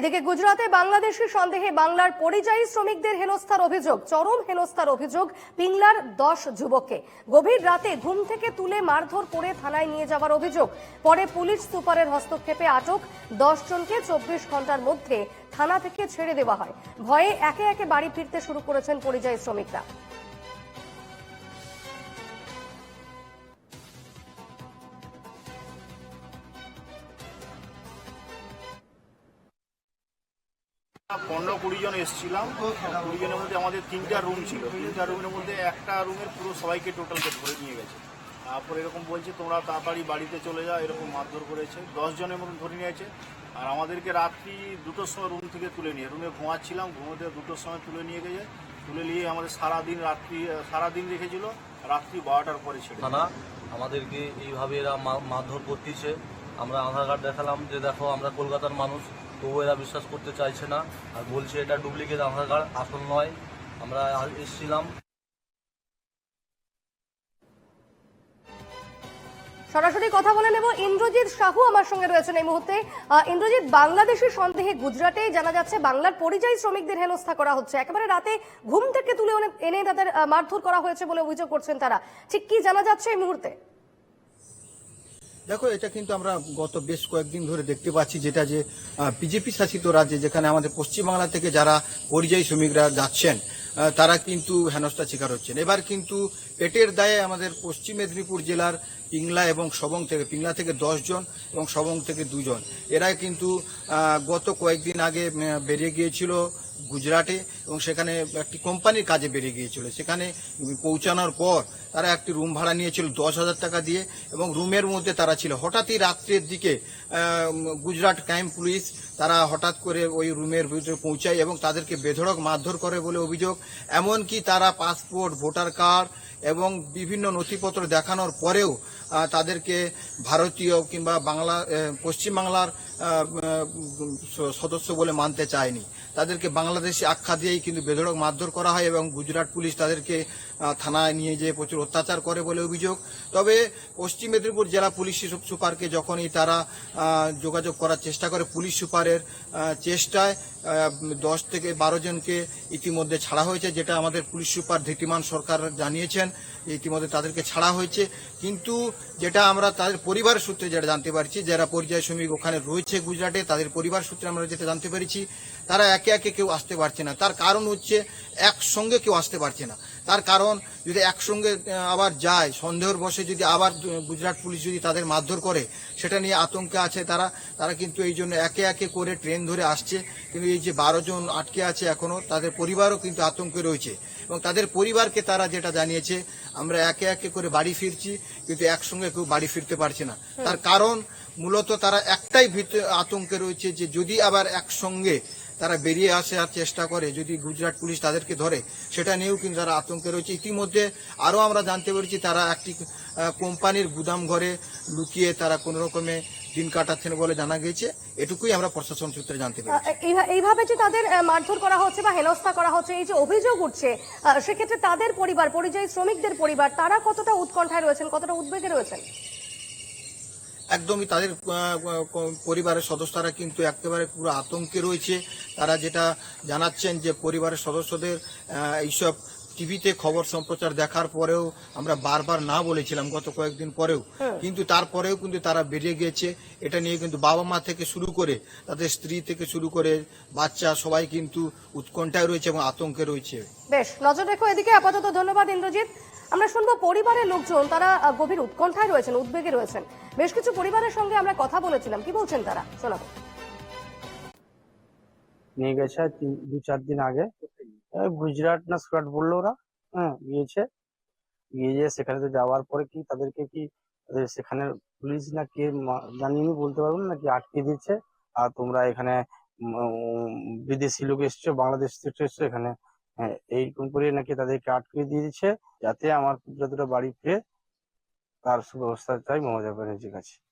এদিকে গুজরাতে বাংলাদেশি সন্দেহে বাংলার পরিযায়ী শ্রমিকদের হেনস্থার অভিযোগ, চরম হেনস্থার অভিযোগ পিংলার দশ যুবককে। গভীর রাতে ঘুম থেকে তুলে মারধর করে থানায় নিয়ে যাওয়ার অভিযোগ। পরে পুলিশ সুপারের হস্তক্ষেপে আটক দশ জনকে চব্বিশ ঘণ্টার মধ্যে থানা থেকে ছেড়ে দেওয়া হয়। ভয়ে একে একে বাড়ি ফিরতে শুরু করেছেন পরিযায়ী শ্রমিকরা। পনেরো কুড়ি জন এসেছিলাম। কুড়ি জনের মধ্যে আমাদের তিনটা রুম ছিল। তিনটা রুমের মধ্যে একটা রুমের পুরো সবাইকে টোটালকে ধরে নিয়ে গেছে। তারপর এরকম বলছে, তোমরা তাড়াতাড়ি বাড়িতে চলে যাও। এরকম মারধর করেছে। দশ জনের মতন ধরে নিয়েছে। আর আমাদেরকে রাত্রি দুটোর সময় রুম থেকে তুলে নিয়ে রুমে ঘুমাচ্ছিলাম, ঘুমোতে দুটোর সময় তুলে নিয়ে গেছে। তুলে নিয়ে আমাদের সারাদিন রাত্রি, সারাদিন রেখেছিল। রাত্রি বারোটার পরে ছেড়ে থানা, আমাদেরকে এইভাবে এরা মারধর করতেছে। আমরা আধার কার্ড দেখালাম যে, দেখো, আমরা কলকাতার মানুষ। তবু এরা বিশ্বাস করতে চাইছে না। আর বলছে এটা ডুপ্লিকেট আধার কার্ড আসল নয়। আমরা এসেছিলাম। সরাসরি কথা বলে নেব ইন্দ্রজিৎ সাহু আমার সঙ্গে রয়েছেন এই মুহূর্তে। ইন্দ্রজিৎ বাংলাদেশের সন্দেহে গুজরাটে জানা যাচ্ছে বাংলার পরিযায়ী শ্রমিকদের হেনস্থা করা হচ্ছে। একেবারে রাতে ঘুম থেকে তুলে এনে- তাদের মারধর করা হয়েছে বলে অভিযোগ করছেন তারা। ঠিক কি জানা যাচ্ছে এই মুহূর্তে? দেখো, এটা কিন্তু আমরা গত বেশ কয়েকদিন ধরে দেখতে পাচ্ছি যেটা যে বিজেপি শাসিত রাজ্যে যেখানে আমাদের পশ্চিমবাংলা থেকে যারা পরিযায়ী শ্রমিকরা যাচ্ছেন তারা কিন্তু হেনস্থার শিকার হচ্ছেন। এবার কিন্তু পেটের দায়ে আমাদের পশ্চিম মেদিনীপুর জেলার পিংলা এবং সবং থেকে, পিংলা থেকে জন এবং সবং থেকে দুজন। এরা কিন্তু গত কয়েকদিন আগে বেরিয়ে গিয়েছিল গুজরাটে এবং সেখানে একটি কোম্পানির কাজে বেরিয়ে গিয়েছিল। সেখানে পৌঁছানোর পর তারা একটি রুম ভাড়া নিয়েছিল দশ হাজার টাকা দিয়ে এবং রুমের মধ্যে তারা ছিল। হঠাৎই রাত্রের দিকে গুজরাট ক্রাইম পুলিশ তারা হঠাৎ করে ওই রুমের ভিতরে পৌঁছায় এবং তাদেরকে বেধড়ক মারধর করে বলে অভিযোগ। এমনকি তারা পাসপোর্ট, ভোটার কার্ড এবং বিভিন্ন নথিপত্র দেখানোর পরেও তাদেরকে ভারতীয় কিংবা বাংলা পশ্চিমবাংলার সদস্য বলে মানতে চায়নি। তাদেরকে বাংলাদেশি আখ্যা দিয়েই কিন্তু বেধড়ক মারধর করা হয় এবং গুজরাট পুলিশ তাদেরকে থানায় নিয়ে যেয়ে প্রচুর অত্যাচার করে বলে অভিযোগ। তবে পশ্চিম মেদিনীপুর জেলা পুলিশ সুপারকে যখনই তারা যোগাযোগ করার চেষ্টা করে, পুলিশ সুপারের চেষ্টায় দশ থেকে বারো জনকে ইতিমধ্যে ছাড়া হয়েছে, যেটা আমাদের পুলিশ সুপার ধীতিমান সরকার জানিয়েছেন ইতিমধ্যে তাদেরকে ছাড়া হয়েছে। কিন্তু যেটা আমরা তাদের পরিবারের সূত্রে যেটা জানতে পারছি, যারা পরিযায়ী শ্রমিক ওখানে রয়েছে গুজরাটে, তাদের পরিবার সূত্রে আমরা যেটা জানতে পেরেছি, তারা একে একে কেউ আসতে পারছে না। তার কারণ হচ্ছে একসঙ্গে কেউ আসতে পারছে না। তার কারণ যদি একসঙ্গে আবার যায়, সন্দেহের বসে যদি আবার গুজরাট পুলিশ যদি তাদের মারধর করে, সেটা নিয়ে আতঙ্কে আছে তারা। তারা কিন্তু এই জন্য একে একে করে ট্রেন ধরে আসছে। কিন্তু এই যে বারো জন আটকে আছে এখনও, তাদের পরিবারও কিন্তু আতঙ্কে রয়েছে। এবং তাদের পরিবারকে তারা যেটা জানিয়েছে, আমরা একে একে করে বাড়ি ফিরছি, কিন্তু একসঙ্গে কেউ বাড়ি ফিরতে পারছে না। তার কারণ মূলত তারা একটাই ভিত আতঙ্কে রয়েছে যে যদি আবার একসঙ্গে তারা বেরিয়ে আসার চেষ্টা করে, যদি গুজরাট পুলিশ তাদেরকে ধরে, সেটা নিয়েও কিন্তু তারা আতঙ্কে রয়েছে। ইতিমধ্যে আরও আমরা জানতে পেরেছি তারা একটি কোম্পানির গুদাম ঘরে লুকিয়ে তারা কোনো রকমে দিন কাটাচ্ছেন বলে জানা গেছে এটুকুই আমরা প্রশাসন সূত্রে জানতে পারি এইভাবে যে তাদের মারধর করা হচ্ছে বা হেনস্থা করা হচ্ছে, এই যে অভিযোগ উঠছে সেক্ষেত্রে তাদের পরিবার, পরিযায়ী শ্রমিকদের পরিবার, তারা কতটা উৎকণ্ঠায় রয়েছেন, কতটা উদ্বেগে রয়েছেন? একদমই তাদের পরিবারের সদস্যরা কিন্তু একেবারে পুরো আতঙ্কে রয়েছে। তারা যেটা জানাচ্ছেন যে পরিবারের সদস্যদের এইসব টিভিতে খবর সম্প্রচার দেখার পরেও আমরা বারবার না বলেছিলাম গত কয়েকদিন পরেও। কিন্তু তারপরেও কিন্তু তারা বেরিয়ে গিয়েছে। এটা নিয়ে কিন্তু বাবা মা থেকে শুরু করে তাদের স্ত্রী থেকে শুরু করে বাচ্চা সবাই কিন্তু উৎকণ্ঠায় রয়েছে এবং আতঙ্কে রয়েছে। বেশ নজর রেখো এদিকে। আপাতত ধন্যবাদ ইন্দ্রজিৎ। আমরা শুনব পরিবারের লোকজন তারা গভীর উৎকণ্ঠায় রয়েছেন উদ্বেগে রয়েছেন। বেশ কিছু পরিবারের সঙ্গে আমরা কথা বলেছিলাম। কি বলছেন তারা? শোনাবো। নিয়ে গেছে তিন- দু চার দিন আগে। গুজরাট না সুরাট বলল ওরা। হ্যাঁ গিয়েছে। গিয়ে যে সেখানে তো যাওয়ার পরে কি তাদেরকে কি, তাদের সেখানে পুলিশ না কে মা- জানি বলতে পারব না, নাকি আটকে দিচ্ছে আর তোমরা এখানে বিদেশি লোক এসছো, বাংলাদেশ থেকে এসছো এখানে। হ্যাঁ এইরকম করে নাকি তাদেরকে আটকে দিয়ে দিচ্ছে যাতে আমার দুটো বাড়ি ফিরে তার সুব্যবস্থা চাই মমতা ব্যানার্জির কাছে।